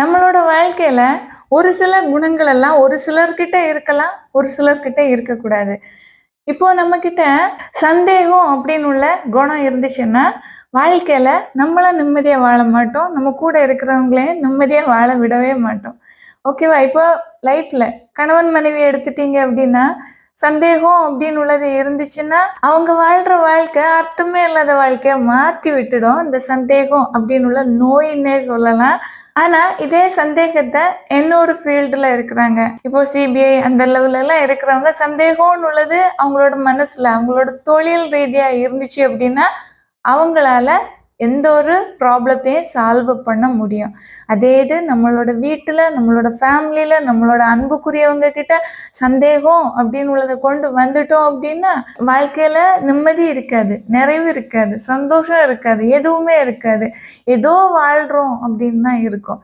நம்மளோட வாழ்க்கையில ஒரு சில குணங்கள் எல்லாம் ஒரு சிலர்கிட்ட இருக்கலாம் ஒரு சிலர்கிட்ட இருக்கக்கூடாது. இப்போ நம்ம கிட்ட சந்தேகம் அப்படின்னு உள்ள குணம் இருந்துச்சுன்னா வாழ்க்கையில நம்மளும் நிம்மதியா வாழ மாட்டோம். நம்ம கூட இருக்கிறவங்களையும் நிம்மதியா வாழ விடவே மாட்டோம். ஓகேவா இப்போ லைஃப்ல கணவன் மனைவி எடுத்துட்டீங்க அப்படின்னா சந்தேகம் அப்படின்னு உள்ளது இருந்துச்சுன்னா அவங்க வாழ்ற வாழ்க்கை அர்த்தமே இல்லாத வாழ்க்கைய மாற்றி விட்டுடும் இந்த சந்தேகம் அப்படின்னு உள்ள நோயின்னே சொல்லலாம். ஆனால் இதே சந்தேகத்தை இன்னொரு ஃபீல்டில் இருக்கிறாங்க. இப்போ சிபிஐ அந்த லெவலெல்லாம் இருக்கிறவங்க சந்தேகம்னு உள்ளது அவங்களோட மனசில் அவங்களோட தொழில் ரீதியாக இருந்துச்சு அப்படின்னா அவங்களால எந்த ஒரு ப்ராப்ளத்தையும் சால்வ் பண்ண முடியும். அதே இது நம்மளோட வீட்டில் நம்மளோட ஃபேமிலியில் நம்மளோட அன்புக்குரியவங்க கிட்ட சந்தேகம் அப்படின்னு உள்ளதை கொண்டு வந்துட்டோம் அப்படின்னா வாழ்க்கையில் நிம்மதி இருக்காது நிறைவு இருக்காது சந்தோஷம் இருக்காது எதுவுமே இருக்காது. ஏதோ வாழ்கிறோம் அப்படின்னு தான் இருக்கும்.